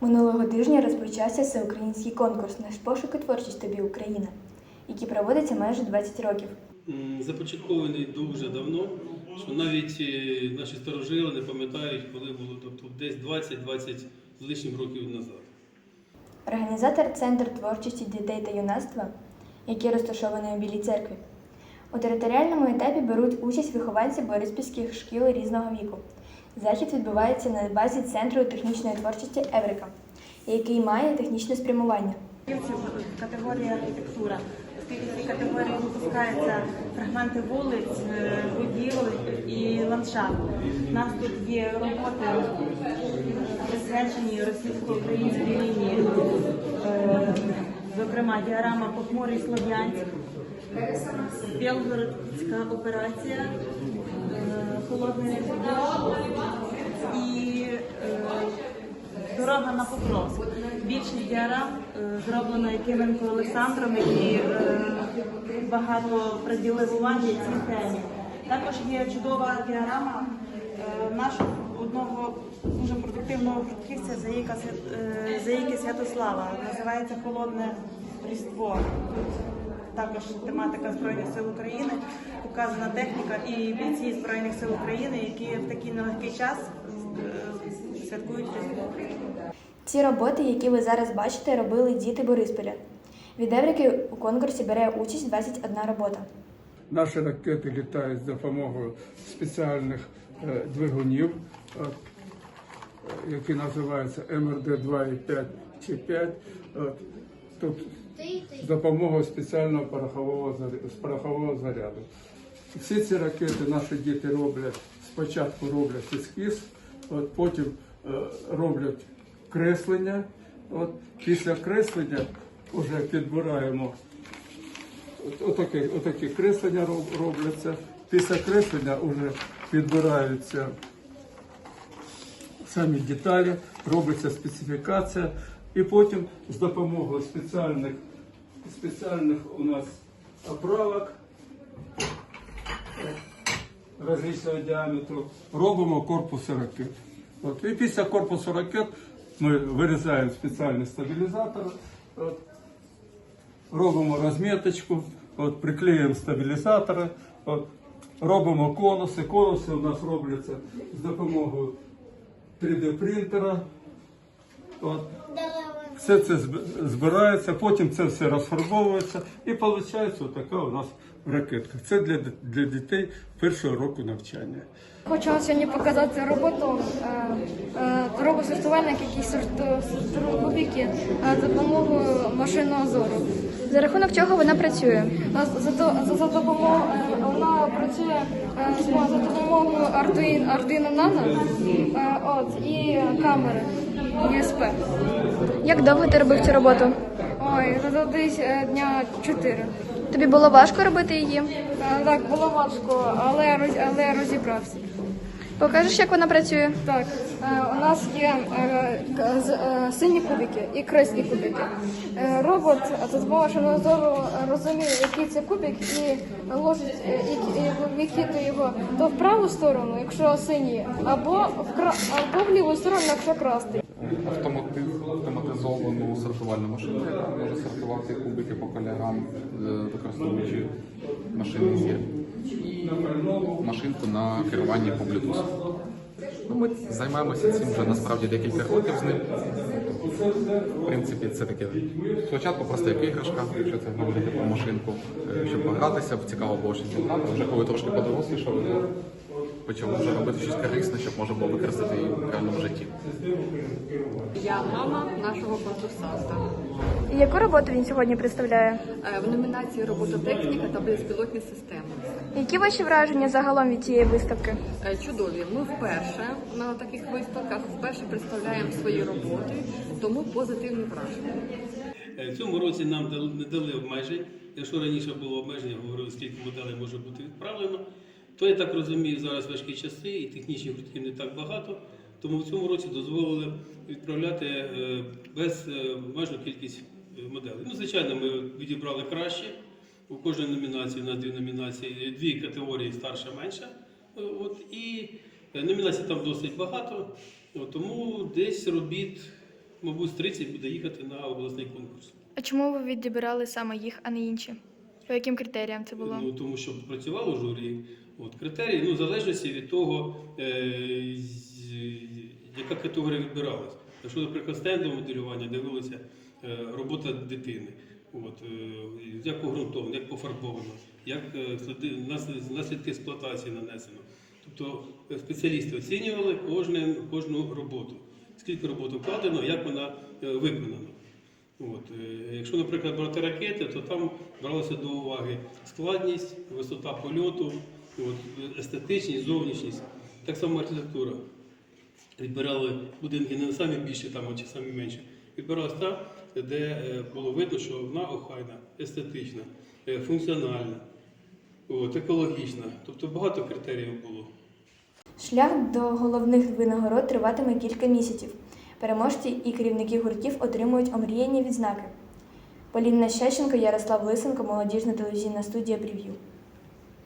Минулого тижня розпочався всеукраїнський конкурс «Наш пошук і творчість тобі Україна, який проводиться майже 20 років. Започаткований дуже давно, що навіть е, наші старожили не пам'ятають, коли було, тобто десь 20-20 з лишнім років назад. Організатор Центр творчості дітей та юнацтва, який розташований у Білій церкві. У територіальному етапі беруть участь вихованці бориспільських шкіл різного віку. Захід відбувається на базі Центру технічної творчості Еврика, який має технічне спрямування. Категорія архітектура, в цій категорії випускаються фрагменти вулиць, е, будівель і ландшафт. У нас тут є роботи, присвячені російсько-українській війні, Е, зокрема діарама Похмурий Слов'янськ, Білгородська операція, е, Холодний Різдво і е, Дорога на Покровськ. Більшість діарам е, зроблено Якименко Олександром, який багато приділив уваги цій темі. Також є чудова діарама нашого одного дуже продуктивного фрутківця Заїки Святослава. Називається Холодне Різдво. Також тематика Збройних сил України, показана техніка і бійці Збройних сил України, які в такий нелегкий час е, святкують Різдво. Ці роботи, які ви зараз бачите, робили діти Борисполя. Від Еврики у конкурсі бере участь 21 робота. Наші ракети літають за допомогою спеціальних е, двигунів, е, які називаються МРД-2 і 5 чи 5. Тут з допомогою спеціального порохового, порохового заряду. Всі ці ракети наші діти роблять, спочатку роблять ескіз, от, потім е, роблять креслення. От, після креслення вже підбираємо От- Отакі, отакі креслення роб- робляться. Після креслення вже підбираються самі деталі, робиться специфікація, і потім з допомогою спеціальних, спеціальних у нас оправок розличного діаметру робимо корпуси ракет. От, і після корпусу ракет ми вирізаємо спеціальний стабілізатор. От, робимо розміточку, от, приклеїмо стабілізатори, от, робимо конуси. Конуси у нас робляться з допомогою 3D принтера. От. Все це зб- збирається, потім це все розфарбовується і виходить отака у нас ракетка. Це для, для дітей першого року навчання. Хочу вам сьогодні показати роботу е, е, робот-сортувальник, який сортує кубики е, за допомогою машинного зору. За рахунок чого вона працює? За, за, за, за допомогою вона працює за допомогою Arduino, Nano от, і камери USB. Як довго ти робив цю роботу? Ой, це десь е, дня 4. Тобі було важко робити її? Е, Так, було важко, але, роз- але розібрався. Покажеш, як вона працює? Так, е, у нас є е, к- з- е, сині кубики і красні кубики. Е, Робот за допомогою зору розуміє, який це кубик, і ложить е, і, і викидує його то в праву сторону, якщо синій, або в кра... або в ліву сторону, якщо красний. Автомати- автоматизовану сортувальну машину, яка може сортувати кубики по кольорам, е, використовуючи машинний зір. Машинку на керуванні по Bluetooth. Ну, ми займаємося цим вже насправді декілька років з ним. В принципі, це таке спочатку просто як іграшка, якщо це говорити про машинку, е, щоб погратися, цікаво було щось зігнати. Вже коли трошки подорослішали, то почали вже робити щось корисне, щоб можна було використати її в реальному. Я мама нашого конкурсанта. І яку роботу він сьогодні представляє? Е, В номінації робототехніка та безпілотні системи. Які ваші враження загалом від цієї виставки? Е, Чудові. Ми вперше на таких виставках вперше представляємо свої роботи, тому позитивні враження. Е, В цьому році нам дали- не дали обмежень. Якщо раніше було обмеження, говорили, скільки моделей може бути відправлено, то я так розумію, зараз важкі часи і технічних гуртків не так багато. Тому в цьому році дозволили відправляти е, без е, кількість е, моделей. Ну, звичайно, ми відібрали краще. У кожній номінації у нас дві номінації, дві категорії старша, менша. От, і номінацій там досить багато, От, тому десь робіт мабуть, з 30 буде їхати на обласний конкурс. А чому ви відібрали саме їх, а не інші? По яким критеріям це було? Ну, тому що працювало журі. От, критерії, ну, в залежності від того, е, яка категорія відбиралась. Якщо, наприклад, стендове моделювання дивилося е, робота дитини, от, е, як погрунтовано, як пофарбовано, як е, наслідки експлуатації нанесено. Тобто е, спеціалісти оцінювали кожне, кожну роботу, скільки роботи вкладено, як вона е, виконана. От, е, якщо, наприклад, брати ракети, то там бралося до уваги складність, висота польоту, от, естетичність, зовнішність. Так само архітектура. Відбирали будинки не самі більші там, а чи самі менші. Відбиралась та, де е, було видно, що вона охайна, естетична, е, функціональна, от, екологічна. Тобто багато критеріїв було. Шлях до головних винагород триватиме кілька місяців. Переможці і керівники гуртів отримують омріяні відзнаки. Поліна Щащенко, Ярослав Лисенко, молодіжна телевізійна студія Прев'ю.